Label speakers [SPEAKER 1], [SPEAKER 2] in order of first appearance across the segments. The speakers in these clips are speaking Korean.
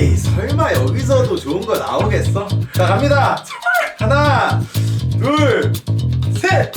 [SPEAKER 1] 에이 설마 여기서도 좋은 거 나오겠어? 자 갑니다. 하나 둘셋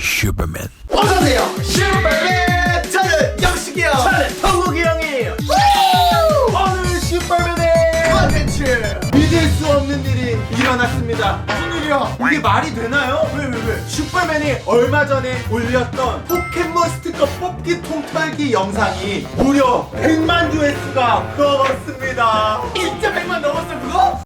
[SPEAKER 2] 슈퍼맨.
[SPEAKER 1] 어서오세요. 슈퍼맨! 저는 영식이요. 저는 성국이 형이에요. 오늘 슈퍼맨의 컨텐츠 믿을 수 없는 일이 일어났습니다 일이야? 이게 말이 되나요? 왜 왜 왜? 슈퍼맨이 얼마 전에 올렸던 포켓몬 스티커 뽑기 통털기 영상이 무려 100만 조회수가 넘었습니다 진짜 100만 넘었어 그거?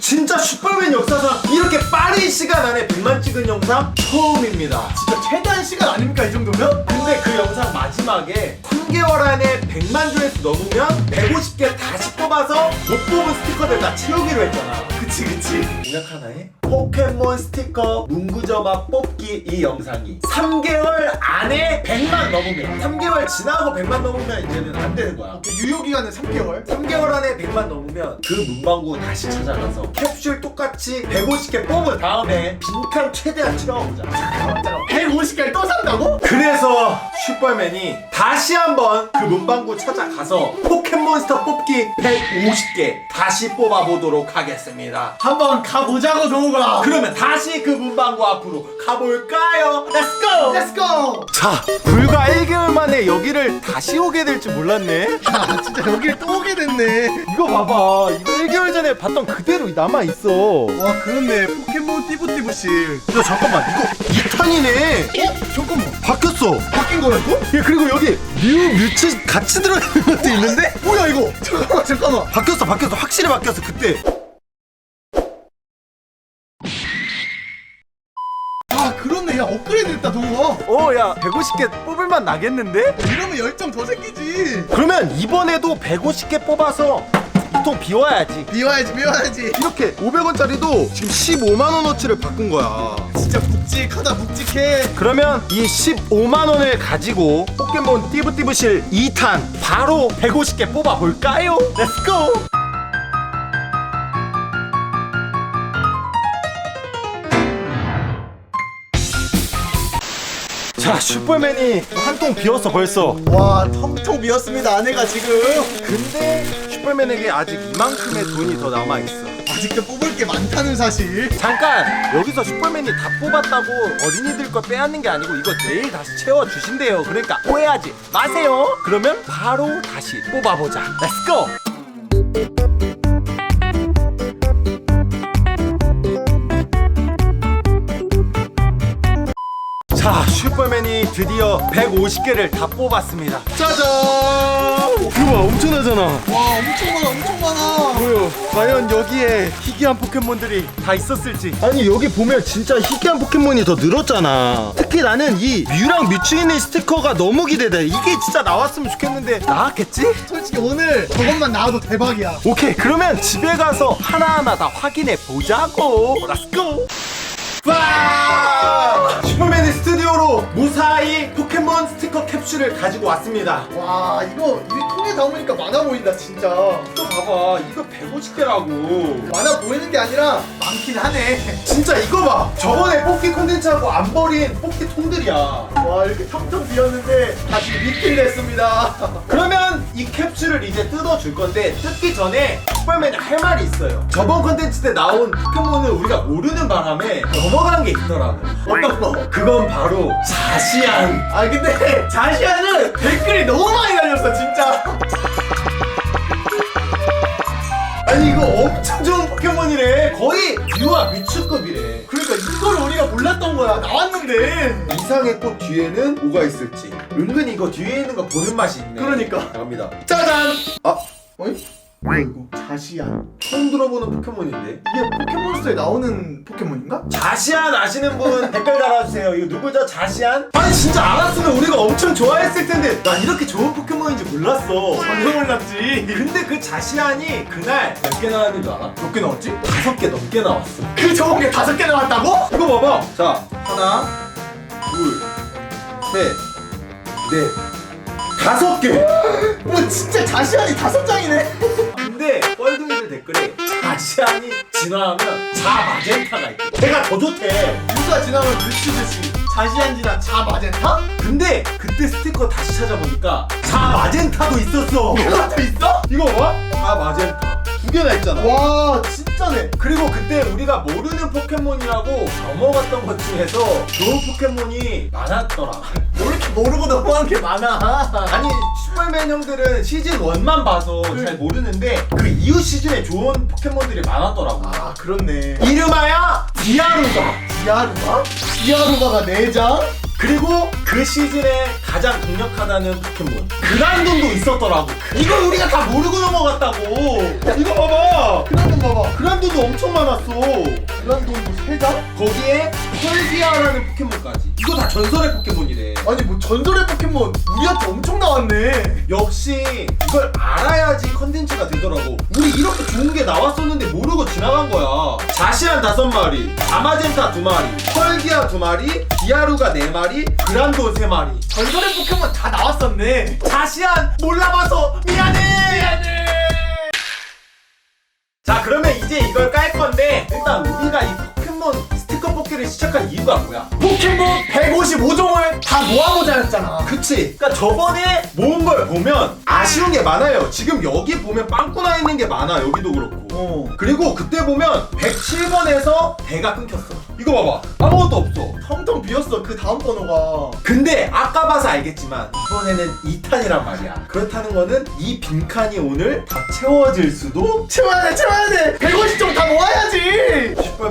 [SPEAKER 1] 진짜 슈퍼맨 역사상 이렇게 빠른 시간 안에 100만 찍은 영상 처음입니다. 진짜 최단 시간 아닙니까 이 정도면? 근데 그 영상 마지막에 3개월 안에 100만 조회수 넘으면 150개 다시 뽑아서 못 뽑은 스티커들 다 채우기로 했잖아. 그치 그치. 공약 하나에 포켓몬 스티커 문구점합 뽑기 이 영상이 3개월 안에 100만 넘으면 3개월 지나고 100만 넘으면 이제는 안 되는 거야.
[SPEAKER 3] 유효 기간은 3개월?
[SPEAKER 1] 3개월 안에 100만 넘으면 그 문방구 다시 찾아가서 캡슐 똑같이 150개 뽑은 다음에 빈칸 최대한 채워보자. 잠깐만 잠깐만.
[SPEAKER 3] 150개를 또 산다고?
[SPEAKER 1] 그래서 슈퍼맨이 다시 한번 그 문방구 찾아가서 포켓몬스터 뽑기 150개 다시 뽑아보도록 하겠습니다.
[SPEAKER 3] 한번 가보자고 동우가
[SPEAKER 1] 그러면 다시 그 문방구 앞으로 가볼까요? Let's go!
[SPEAKER 3] Let's go!
[SPEAKER 1] 자 불과 1개월 만에 여기를 다시 오게 될 줄 몰랐네.
[SPEAKER 3] 아 진짜 여길 또 오게 됐네.
[SPEAKER 1] 이거 봐봐. 이거 1개월 전에 봤던 그대로 남아 있어.
[SPEAKER 3] 와 그렇네. 포켓몬 띠부띠부실.
[SPEAKER 1] 야 잠깐만. 이거 2탄이네.
[SPEAKER 3] 어? 잠깐만.
[SPEAKER 1] 바뀌었어.
[SPEAKER 3] 바뀐 거라고?
[SPEAKER 1] 야 그리고 여기 뮤 뮤츠 같이 들어있는 것도 있는데?
[SPEAKER 3] 뭐야 이거? 잠깐만 잠깐만.
[SPEAKER 1] 바뀌었어 바뀌었어. 확실히 바뀌었어 그때
[SPEAKER 3] 아 그렇네 야 업그레이드 됐다 동우가
[SPEAKER 1] 어야 150개 뽑을만 나겠는데?
[SPEAKER 3] 이러면 열정 더 생기지
[SPEAKER 1] 그러면 이번에도 150개 뽑아서 이통 비워야지
[SPEAKER 3] 비워야지 비워야지
[SPEAKER 1] 이렇게 500원짜리도 지금 15만원어치를 바꾼 거야
[SPEAKER 3] 진짜 묵직하다 묵직해
[SPEAKER 1] 그러면 이 15만원을 가지고 포켓몬 띠부띠부실 2탄 바로 150개 뽑아볼까요? 렛츠고! 자 슈퍼맨이 한 통 비웠어 벌써.
[SPEAKER 3] 와 텅텅 비었습니다 안에가 지금.
[SPEAKER 1] 근데 슈퍼맨에게 아직 이만큼의 돈이 더 남아있어.
[SPEAKER 3] 아직도 뽑을 게 많다는 사실.
[SPEAKER 1] 잠깐! 여기서 슈퍼맨이 다 뽑았다고 어린이들 거 빼앗는 게 아니고 이거 내일 다시 채워주신대요. 그러니까 오해하지 마세요. 그러면 바로 다시 뽑아보자. 렛츠고 슈퍼맨이 드디어 150개를 다 뽑았습니다. 짜잔! 이거 봐 엄청나잖아.
[SPEAKER 3] 와 엄청 많아 엄청 많아
[SPEAKER 1] 뭐요? 과연 여기에 희귀한 포켓몬들이 다 있었을지. 아니 여기 보면 진짜 희귀한 포켓몬이 더 늘었잖아. 특히 나는 이 뮤랑 뮤츠 있는 스티커가 너무 기대돼. 이게 진짜 나왔으면 좋겠는데 나왔겠지?
[SPEAKER 3] 솔직히 오늘 저것만 나와도 대박이야.
[SPEAKER 1] 오케이 그러면 집에 가서 하나하나 다 확인해 보자고. 렛츠고 와! 슈퍼맨의 스튜디오로 무사히 포켓몬 스티커 캡슐을 가지고 왔습니다.
[SPEAKER 3] 와 이거 이 통에 담으니까 많아 보인다 진짜.
[SPEAKER 1] 또 봐봐. 이거 150개라고.
[SPEAKER 3] 많아 보이는 게 아니라 많긴 하네.
[SPEAKER 1] 진짜 이거 봐. 저번에 뽑기 콘텐츠하고 안 버린 뽑기 통들이야.
[SPEAKER 3] 와 이렇게 텅텅 비었는데 다시 리필 됐습니다.
[SPEAKER 1] 그러면 이 캡슐을 이제 뜯어줄 건데 뜯기 전에 슈퍼맨이 할 말이 있어요. 저번 콘텐츠 때 나온 포켓몬을 우리가 모르는 바람에 넘어간 게 있더라고
[SPEAKER 3] 어떤 거?
[SPEAKER 1] 그건 바로 자시안.
[SPEAKER 3] 아 근데 자시아는 댓글이 너무 많이 달렸어 진짜
[SPEAKER 1] 아니 이거 엄청 좋은 포켓몬이래 거의 뮤와 미츠급이래.
[SPEAKER 3] 그러니까 이걸 우리가 몰랐던 거야. 나왔는데.
[SPEAKER 1] 이상의 꽃 뒤에는 뭐가 있을지. 은근히 이거 뒤에 있는 거 보는 맛이 있네.
[SPEAKER 3] 그러니까.
[SPEAKER 1] 자, 갑니다. 짜잔! 아
[SPEAKER 3] 어이? 이거 자시아
[SPEAKER 1] 처음 들어보는 포켓몬인데
[SPEAKER 3] 이게 포켓몬스터에 나오는 포켓몬인가?
[SPEAKER 1] 자시안 아시는 분 댓글 달아주세요. 이거 누구죠? 자시안? 아니 진짜 알았으면 우리가 엄청 좋아했을 텐데 난 이렇게 좋은 포켓몬인지 몰랐어.
[SPEAKER 3] 전혀 몰랐지
[SPEAKER 1] 근데 그 자시안이 그날 몇 개 나왔는 줄 알아?
[SPEAKER 3] 몇 개 나왔지?
[SPEAKER 1] 다섯 개 넘게 나왔어.
[SPEAKER 3] 그 좋은 게 다섯 개 나왔다고?
[SPEAKER 1] 이거 봐봐. 자 하나, 둘, 셋, 넷, 다섯 개.
[SPEAKER 3] 뭐 진짜 자시안이 다섯
[SPEAKER 1] 자시안이 진화하면 자 마젠타가 있대. 걔가 더 좋대.
[SPEAKER 3] 누가 지나면 뮤츠듯이 자시안 지나 자 마젠타?
[SPEAKER 1] 근데 그 그때 스티커 다시 찾아보니까 자 마젠타도 있었어
[SPEAKER 3] 더 있어?
[SPEAKER 1] 이거 봐? 자 마젠타 두 개나 있잖아
[SPEAKER 3] 와 진짜 네
[SPEAKER 1] 그리고 그때 우리가 모르는 포켓몬이라고 넘어갔던 것 중에서 좋은 포켓몬이 많았더라.
[SPEAKER 3] 왜 이렇게 모르고 넘어간 게 많아?
[SPEAKER 1] 아니 슈퍼맨 형들은 시즌 1만 봐서 잘 모르는데 그 이후 시즌에 좋은 포켓몬들이 많았더라고.
[SPEAKER 3] 아 그렇네.
[SPEAKER 1] 이름하여 디아루가
[SPEAKER 3] 디아루가? 디아루가가 4장?
[SPEAKER 1] 그리고 그 시즌에 가장 강력하다는 포켓몬. 그란돈도 있었더라고. 이거 우리가 다 모르고 넘어갔다고. 이거 봐봐.
[SPEAKER 3] 그란돈 봐봐.
[SPEAKER 1] 그란돈도 엄청 많았어.
[SPEAKER 3] 그 란돈도 3장?
[SPEAKER 1] 거기에 펄기아라는 포켓몬까지. 이거 다 전설의 포켓몬이래.
[SPEAKER 3] 아니 뭐 전설의 포켓몬 우리한테 엄청 나왔네.
[SPEAKER 1] 역시 이걸 알아야지 컨텐츠가 되더라고. 우리 이렇게 좋은 게 나왔었는데 모르고 지나간 거야. 자시안 다섯 마리 아마젠타 두 마리 펄기아 두 마리 디아루가 네 마리 그란돈 세 마리.
[SPEAKER 3] 전설의 포켓몬 다 나왔었네.
[SPEAKER 1] 자시안 몰라봐서 미안해! 미안해 자 그러면 이제 이걸 깔 건데 일단 우리가 이 포켓몬 스티커 뽑기를 시작한 이유가 뭐야?
[SPEAKER 3] 포켓몬 155종을 다 모아보자였잖아.
[SPEAKER 1] 그치. 그러니까 저번에 모은 걸 보면 아쉬운 게 많아요. 지금 여기 보면 빵꾸 나 있는 게 많아. 여기도 그렇고.
[SPEAKER 3] 어.
[SPEAKER 1] 그리고 그때 보면 107번에서 대가 끊겼어. 이거 봐봐. 아무것도 없어.
[SPEAKER 3] 텅텅 비었어 그 다음 번호가.
[SPEAKER 1] 근데 아까 봐서 알겠지만 이번에는 2탄이란 말이야. 그렇다는 거는 이 빈칸이 오늘 다 채워질 수도
[SPEAKER 3] 채워야 돼 채워야 돼! 150종 다 모아야지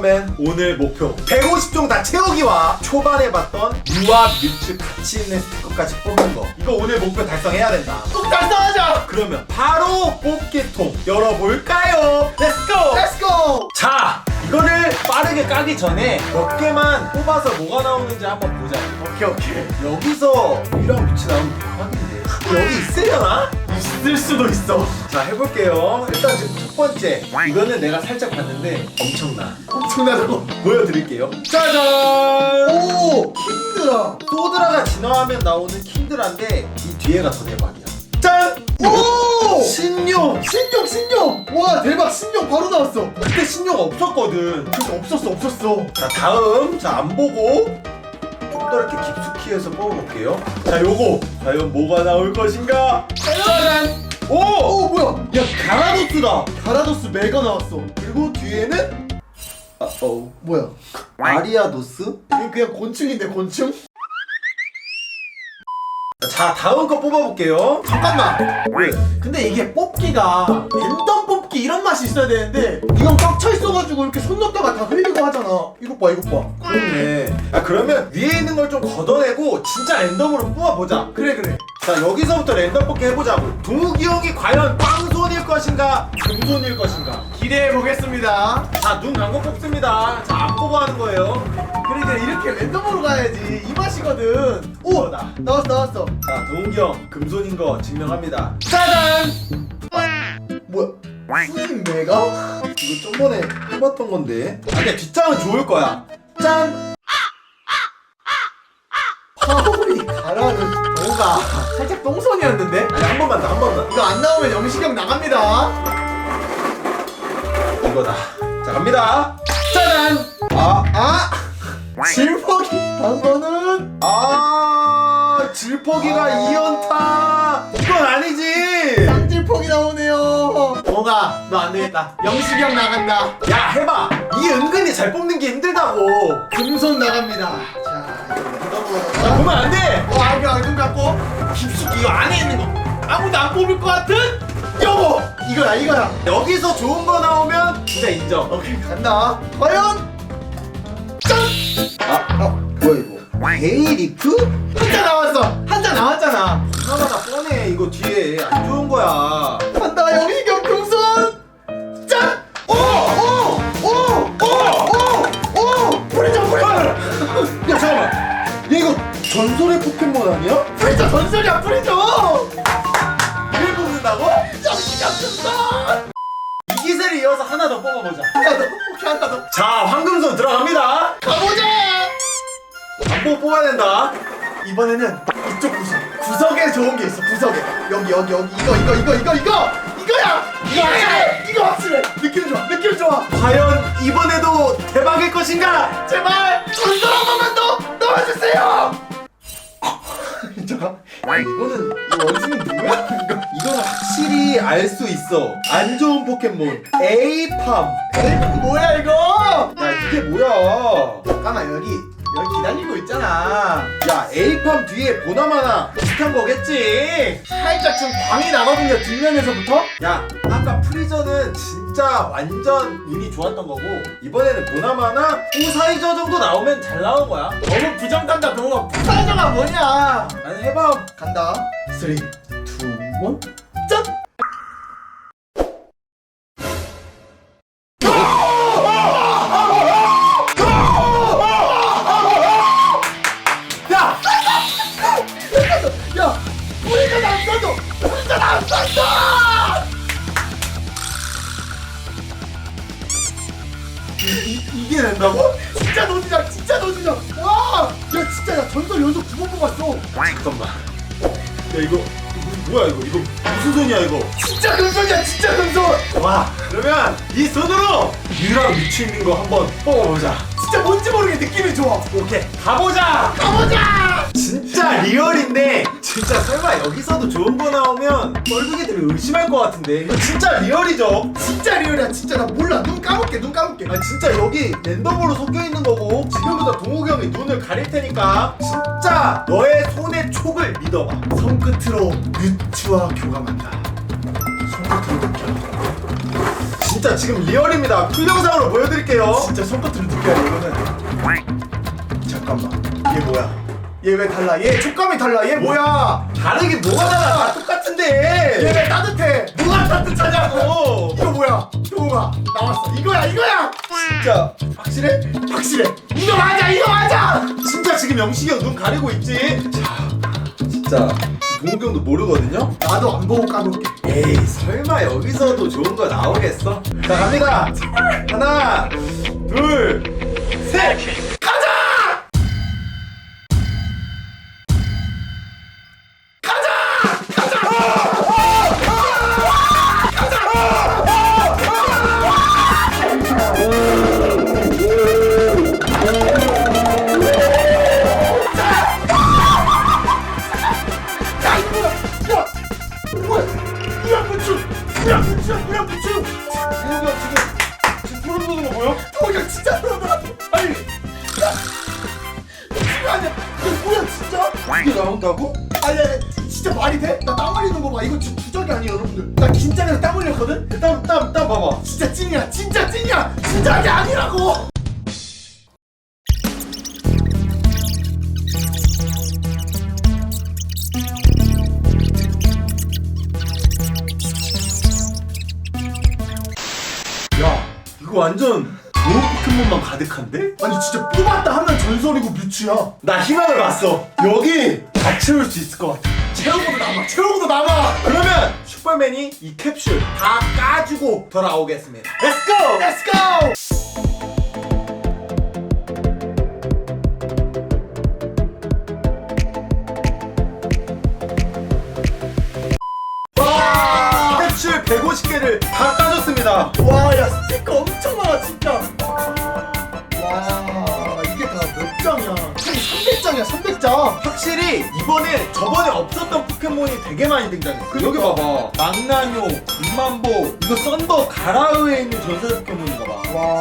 [SPEAKER 1] 슈퍼맨 오늘 목표. 150종 다 채우기와 초반에 봤던 유아 뮤츠 같이 있는 스티커까지 뽑는 거. 이거 오늘 목표 달성해야 된다.
[SPEAKER 3] 꼭 달성하자!
[SPEAKER 1] 그러면 바로 뽑기통 열어볼까요? 렛츠고!
[SPEAKER 3] 렛츠고
[SPEAKER 1] 자 이거를 빠르게 까기 전에 몇 개만 뽑아서 뭐가 나오는지 한번 보자.
[SPEAKER 3] 오케이 오케이.
[SPEAKER 1] 여기서 유랑 뮤츠 나오면 대박인데 여기 있으려나?
[SPEAKER 3] 있을 수도 있어.
[SPEAKER 1] 자 해볼게요. 일단 지금 첫 번째. 이거는 내가 살짝 봤는데 엄청나.
[SPEAKER 3] 엄청나다고?
[SPEAKER 1] 보여드릴게요. 짜잔!
[SPEAKER 3] 오! 힘들어
[SPEAKER 1] 소드라가 진화하면 나오는 킨드라인데 이 뒤에가 더 대박이야. 짠!
[SPEAKER 3] 오!
[SPEAKER 1] 신용!
[SPEAKER 3] 신용 신용! 와 대박. 신용 바로 나왔어.
[SPEAKER 1] 그때 신용 없었거든.
[SPEAKER 3] 근데 없었어 없었어.
[SPEAKER 1] 자 다음. 자 안 보고 좀 더 이렇게 깊숙이 해서 뽑아볼게요. 자 요거 과연 뭐가 나올 것인가? 짜잔 오!
[SPEAKER 3] 오 뭐야?
[SPEAKER 1] 야 가라도스다!
[SPEAKER 3] 가라도스 메가 나왔어.
[SPEAKER 1] 그리고 뒤에는 아 어
[SPEAKER 3] 뭐야?
[SPEAKER 1] 아리아도스?
[SPEAKER 3] 이거 그냥 곤충인데 곤충?
[SPEAKER 1] 자 다음 거 뽑아볼게요.
[SPEAKER 3] 잠깐만!
[SPEAKER 1] 왜?
[SPEAKER 3] 근데 이게 뽑기가 이런 맛이 있어야 되는데 이건 꽉 차 있어가지고 이렇게 손 넣다가 다 흘리고 하잖아. 이것 봐 이것 봐.
[SPEAKER 1] 그렇네. 아 그러면 위에 있는 걸 좀 걷어내고 진짜 랜덤으로 뽑아보자.
[SPEAKER 3] 그래 그래.
[SPEAKER 1] 자 여기서부터 랜덤 뽑기 해보자고. 동욱이 형이 과연 빵손일 것인가 금손일 것인가?
[SPEAKER 3] 기대해 보겠습니다.
[SPEAKER 1] 자눈 감고 뽑습니다. 자안 보고 하는 거예요.
[SPEAKER 3] 그래 그래 이렇게 랜덤으로 가야지. 이 맛이거든. 오
[SPEAKER 1] 이거다.
[SPEAKER 3] 나왔어 나왔어.
[SPEAKER 1] 자 동욱이 형 금손인 거 증명합니다. 짜잔!
[SPEAKER 3] 뭐야 수익 메가?
[SPEAKER 1] 이거 저번에 해봤던 건데. 아 근데 뒷장은 좋을 거야. 짠!
[SPEAKER 3] 파울이 가라는 뭐가 살짝 똥손이었는데?
[SPEAKER 1] 아니 한 번만 더 한 번만
[SPEAKER 3] 이거 안 나오면 영식형 나갑니다.
[SPEAKER 1] 이거다. 자 갑니다. 짜잔! 아
[SPEAKER 3] 아! 질퍽이 한 번은?
[SPEAKER 1] 아 질퍽이가
[SPEAKER 3] 아.
[SPEAKER 1] 이연타! 이건 아니지
[SPEAKER 3] 쌍질퍽이 나오네요. 뭐가? 너 안 되겠다. 영식형 나간다.
[SPEAKER 1] 야 해봐. 이 은근히 잘 뽑는 게 힘들다고.
[SPEAKER 3] 금손 나갑니다. 자 가자
[SPEAKER 1] 보면 안돼.
[SPEAKER 3] 어 안경 안경 갖고. 깊숙이 이거 안에 있는 거. 아무도 안 뽑을 것 같은? 요거 이거야 이거야.
[SPEAKER 1] 여기서 좋은 거 나오면 진짜 인정.
[SPEAKER 3] 오케이 간다. 과연? 아어 뭐야 이거?
[SPEAKER 1] 베이리프?
[SPEAKER 3] 한자 나왔어. 한자 나왔잖아.
[SPEAKER 1] 뻔해 이거 뒤에 안 좋은 거야
[SPEAKER 3] 간다 영희경 금손 짠! 오! 오! 오! 오! 오! 오! 뿌리죠 뿌리죠
[SPEAKER 1] 야 잠깐만 얘 이거 전설의 포켓몬 아니야?
[SPEAKER 3] 뿌리죠 전설이야 뿌리죠
[SPEAKER 1] 이걸 뽑는다고?
[SPEAKER 3] 영희경 금손
[SPEAKER 1] 이 기세를 이어서 하나 더 뽑아보자
[SPEAKER 3] 하나 더 오케이 하나 더
[SPEAKER 1] 자 황금손 들어갑니다
[SPEAKER 3] 가보자
[SPEAKER 1] 안 뽑고 뽑아야 된다
[SPEAKER 3] 이번에는 이쪽 구석 구석에 좋은 게 있어 구석에 여기 여기 여기 이거 이거 이거 이거 이거 이거야 이거 확실해 이거 확실해 느낌 좋아 느낌 좋아
[SPEAKER 1] 과연 이번에도 대박일 것인가?
[SPEAKER 3] 제발 전설 한 번만 더 넣어주세요 진짜가? 이거는 이 원숭이 누구야? 이거
[SPEAKER 1] 이거는 확실히 알 수 있어. 안 좋은 포켓몬 에이팜.
[SPEAKER 3] 에이 뭐야 이거?
[SPEAKER 1] 야 이게 뭐야?
[SPEAKER 3] 잠깐만 여기 여기 기다리고 있잖아.
[SPEAKER 1] 야 에이팜 뒤에 보나마나 비슷한 거겠지.
[SPEAKER 3] 살짝 좀 광이 나거든요 뒷면에서부터.
[SPEAKER 1] 야 아까 프리저는 진짜 완전 운이 좋았던 거고 이번에는 보나마나 우사이저 정도 나오면 잘 나온 거야.
[SPEAKER 3] 너무 부정간다 너. 부사저가 뭐냐?
[SPEAKER 1] 아니 해봐.
[SPEAKER 3] 간다. 3, 2, 1, 짠! 된다고? 진짜 노지장 진짜 노지장 와! 야 진짜 야 전설 연속 두 번 뽑았어
[SPEAKER 1] 잠깐만. 야 이거 이거 뭐야 이거 이거 무슨 손이야 이거?
[SPEAKER 3] 진짜 금손이야 진짜 금손
[SPEAKER 1] 와 그러면 이 손으로 유랑 미치 있는 거 한번 뽑아보자.
[SPEAKER 3] 진짜 뭔지 모르게 느낌이 좋아
[SPEAKER 1] 오케이 가보자.
[SPEAKER 3] 가보자!
[SPEAKER 1] 진짜 리얼인데 진짜 설마 여기서도 좋은 거 나오면 뻘둥이들이 의심할 것 같은데. 이거 진짜 리얼이죠?
[SPEAKER 3] 진짜 리얼이야 진짜. 나 몰라. 눈 감을게 눈 감을게.
[SPEAKER 1] 아 진짜 여기 랜덤으로 섞여 있는 거고. 지금부터 동욱이 형이 눈을 가릴 테니까 진짜 너의 손의 촉을 믿어봐.
[SPEAKER 3] 손끝으로 뮤츠와 교감한다. 손끝으로 느껴.
[SPEAKER 1] 진짜 지금 리얼입니다. 풀 영상으로 보여드릴게요.
[SPEAKER 3] 진짜 손끝으로 느껴야 돼 이거는. 잠깐만. 얘 뭐야 얘 왜 달라? 얘 촉감이 달라. 얘 뭐야?
[SPEAKER 1] 다르게 뭐가 달라?
[SPEAKER 3] 다얘
[SPEAKER 1] 똑같은데.
[SPEAKER 3] 왜 따뜻해?
[SPEAKER 1] 뭐가 따뜻하냐고.
[SPEAKER 3] 이거 뭐야? 교우가 나왔어. 이거야 이거야!
[SPEAKER 1] 진짜. 확실해?
[SPEAKER 3] 확실해. 이거 맞아 이거 맞아
[SPEAKER 1] 진짜 지금 영식이 형 눈 가리고 있지? 자 진짜. 동욱이 형도 모르거든요?
[SPEAKER 3] 나도 안 보고 까볼게.
[SPEAKER 1] 에이 설마 여기서도 좋은 거 나오겠어? 자 갑니다. 하나 둘 셋
[SPEAKER 3] 진짜 그러더라. 아니 야 이거 아니야. 이거 뭐야 진짜?
[SPEAKER 1] 이게 나온다고?
[SPEAKER 3] 아니 진짜 말이 돼? 나 땀 흘리는 거 봐. 이거 진짜 주작이 아니야 여러분들. 나 긴장해서 땀 흘렸거든?
[SPEAKER 1] 땀땀땀 봐봐.
[SPEAKER 3] 진짜 찐이야. 진짜 찐이야. 진작이 아니라고!
[SPEAKER 1] 야 이거 완전
[SPEAKER 3] 전설이고 뮤츠야.
[SPEAKER 1] 나 희망을 봤어. 여기 다 채울 수 있을 것 같아.
[SPEAKER 3] 채우고도 남아. 채우고도 남아.
[SPEAKER 1] 그러면 슈퍼맨이 이 캡슐 다 까주고 돌아오겠습니다. Let's go!
[SPEAKER 3] 렛츠고 와!
[SPEAKER 1] 캡슐 150개를 다 까줬습니다.
[SPEAKER 3] 와, 야, 스티커 300장이야, 300장.
[SPEAKER 1] 확실히 이번에 저번에 없었던 포켓몬이 되게 많이 등장했어 여기 봐봐. 망나뇨, 군만보 이거 썬더 가라우에 있는 전설 포켓몬인가 봐
[SPEAKER 3] 와,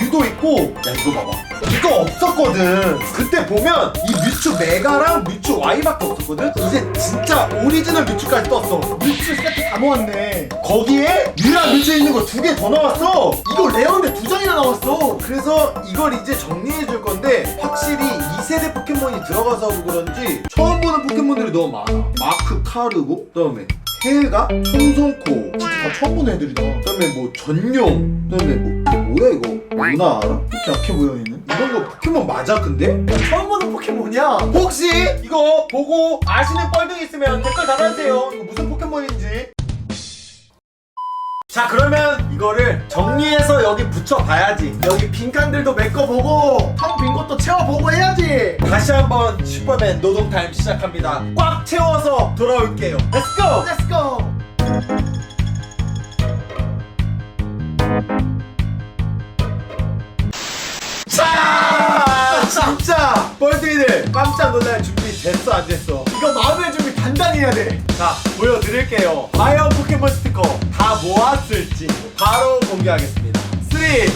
[SPEAKER 1] 뮤도 있고 야 이거 봐봐. 이거 없었거든. 그때 보면 이 뮤츠 메가랑 뮤츠 Y밖에 없었거든? 이제 진짜 오리지널 뮤츠까지 떴어.
[SPEAKER 3] 뮤츠 세트 다 모았네.
[SPEAKER 1] 거기에 유랑 뮤츠 있는 거 두 개 더 나왔어.
[SPEAKER 3] 이거 레어인데 두 장이나 나왔어.
[SPEAKER 1] 그래서 이걸 이제 정리해 줄 건데 확실히 2세대 포켓몬이 들어가서 그런지 처음 보는 포켓몬들이 너무 많아. 마크 카르고 그 다음에 헬가, 청송코
[SPEAKER 3] 다 처음 보는 애들이다.
[SPEAKER 1] 그다음에 뭐 전용 그다음에 뭐 뭐야 이거 누나 알아?
[SPEAKER 3] 이렇게 약해 보여, 얘는.
[SPEAKER 1] 이런 거 포켓몬 맞아 근데?
[SPEAKER 3] 처음 보는 포켓몬이야.
[SPEAKER 1] 혹시 이거 보고 아시는 뻘둥이 있으면 댓글 달아주세요 이거 무슨 포켓몬인지 자 그러면 이거를 정리해서 여기 붙여봐야지
[SPEAKER 3] 여기 빈칸들도 메꿔보고, 텅 빈 것도 채워보고 해야지.
[SPEAKER 1] 다시 한번 슈퍼맨 노동타임 시작합니다 꽉 채워서 돌아올게요 렛츠고!
[SPEAKER 3] 렛츠고!
[SPEAKER 1] 자 진짜 뻘둥이들 깜짝 놀랄 준비 됐어 안 됐어
[SPEAKER 3] 이거
[SPEAKER 1] 해야 돼. 자, 보여드릴게요. 과연 포켓몬 스티커 다 모았을지 바로 공개하겠습니다. 3, 2, 1.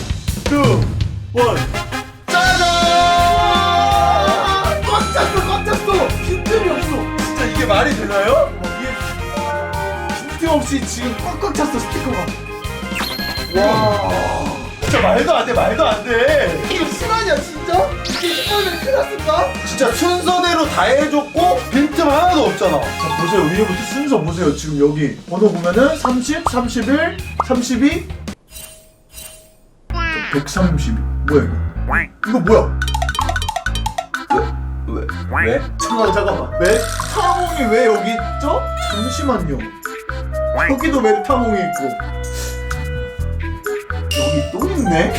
[SPEAKER 1] 짜잔! 꽉 찼어, 꽉 찼어! 빈틈이 없어. 진짜 이게 말이 되나요? 어, 이게 빈틈 없이 지금 꽉꽉 찼어, 스티커가. 와. 진짜 말도 안 돼, 말도 안 돼.
[SPEAKER 3] 이거 실화냐 진짜? 이게 슈퍼맨 큰일 났을까?
[SPEAKER 1] 진짜 순서대로 다 해줬고 빈틈 하나도 없잖아. 자 보세요 위에부터 순서 보세요. 지금 여기 번호 보면은 30, 31, 32, 132. 뭐야 이거? 이거 뭐야? 왜? 왜? 잠깐만 잠깐만. 메타몽이 왜 여기 있죠? 잠시만요. 여기도 메타몽이 있고 여기 또 있네.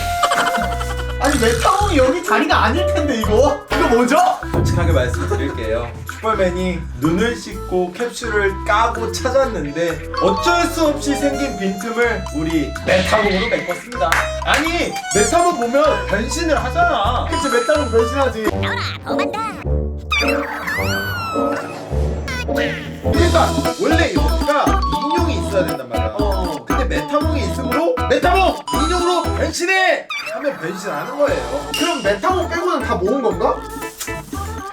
[SPEAKER 1] 아니 메타몽이 여기 자리가 아닐 텐데 이거? 이거 뭐죠? 솔직하게 말씀드릴게요. 슈퍼맨이 눈을 씻고 캡슐을 까고 찾았는데 어쩔 수 없이 생긴 빈틈을 우리 메타몽으로 메꿨습니다. 아니 메타몽 보면 변신을 하잖아. 그치 메타몽 변신하지. 그러니까 원래 여기가 인용이 있어야 된단 말이야.
[SPEAKER 3] 어.
[SPEAKER 1] 근데 메타몽이 있으므로 메타몽 인용으로 변신해 하면 변신하는 거예요
[SPEAKER 3] 그럼 메타몽 빼고는 다 모은 건가?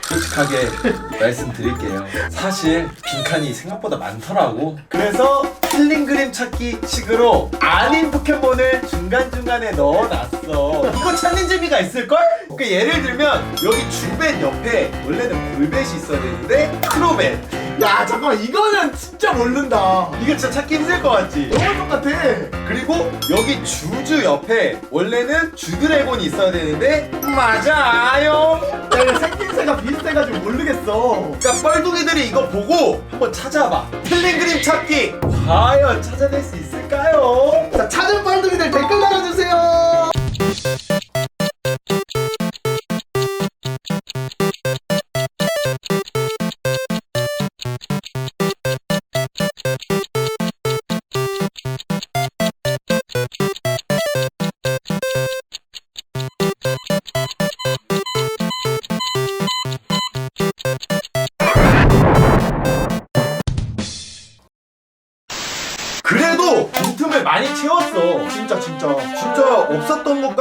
[SPEAKER 1] 솔직하게 말씀드릴게요. 사실 빈칸이 생각보다 많더라고. 그래서 힐링 그림 찾기 식으로 아닌 포켓몬을 중간중간에 넣어놨어. 이거 찾는 재미가 있을걸? 그러니까 예를 들면 여기 주벤 옆에 원래는 볼벳이 있어야 되는데 크로벳.
[SPEAKER 3] 야 잠깐만 이거는 진짜 모른다
[SPEAKER 1] 이거 진짜 찾기 힘들 것 같지?
[SPEAKER 3] 너무 똑같아
[SPEAKER 1] 그리고 여기 주주 옆에 원래는 주드래곤이 있어야 되는데 맞아요.
[SPEAKER 3] 야 이거 생김새가 비슷해가지고 모르겠어
[SPEAKER 1] 그러니까 뻘둥이들이 이거 보고 한번 찾아봐. 틀린 그림 찾기. 과연 찾아낼 수 있을까요?
[SPEAKER 3] 자 찾은 빨둥이들 댓글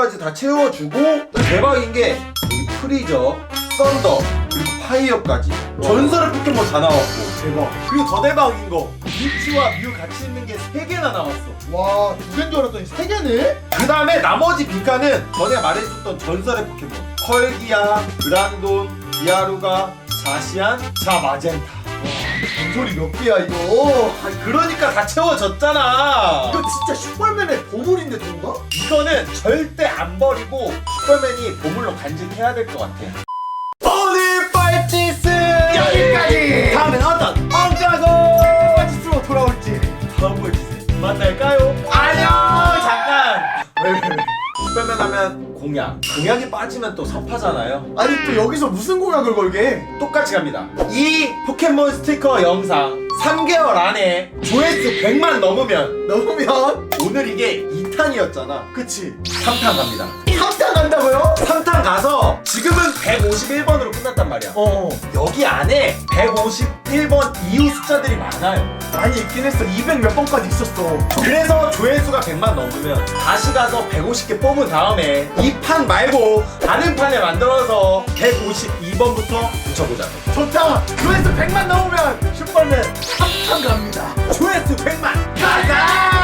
[SPEAKER 1] 것까지 다 채워주고 대박인 게 여기 프리저, 썬더, 그리고 파이어까지 전설의 포켓몬 다 나왔고.
[SPEAKER 3] 대박.
[SPEAKER 1] 그리고 더 대박인 거 미치와 뮤 같이 있는 게 세 개나 나왔어.
[SPEAKER 3] 와 두 개인 줄 알았더니 세 개네?
[SPEAKER 1] 그 다음에 나머지 빈칸은 전에 말해줬던 전설의 포켓몬. 펄기야, 그란돈, 디아루가, 자시안, 자마젠타
[SPEAKER 3] 전설이 몇 개야 이거?
[SPEAKER 1] 아, 그러니까 다 채워졌잖아.
[SPEAKER 3] 이거 진짜 슈퍼맨의 보물인데 뭔가?
[SPEAKER 1] 이거는 절대 안 버리고 슈퍼맨이 보물로 간직해야 될 것 같아 하면 공약 공약이 빠지면 또 섭하잖아요
[SPEAKER 3] 아니 또 여기서 무슨 공약을 걸게
[SPEAKER 1] 똑같이 갑니다. 이 포켓몬 스티커 영상 3개월 안에 조회수 100만 넘으면
[SPEAKER 3] 넘으면
[SPEAKER 1] 오늘 이게 2탄이었잖아.
[SPEAKER 3] 그치
[SPEAKER 1] 3탄 갑니다.
[SPEAKER 3] 3타 간다고요?
[SPEAKER 1] 3탄 가서 지금은 151번으로 끝났단 말이야.
[SPEAKER 3] 어
[SPEAKER 1] 여기 안에 151번 이후 숫자들이 많아요.
[SPEAKER 3] 많이 있긴 했어 200 몇 번까지 있었어
[SPEAKER 1] 그래서 조회수가 100만 넘으면 다시 가서 150개 뽑은 다음에 이 판 말고 다른 판을 만들어서 152번부터 붙여보자.
[SPEAKER 3] 좋다 조회수 100만 넘으면 슈퍼맨 3타 갑니다
[SPEAKER 1] 조회수 100만!
[SPEAKER 3] 가자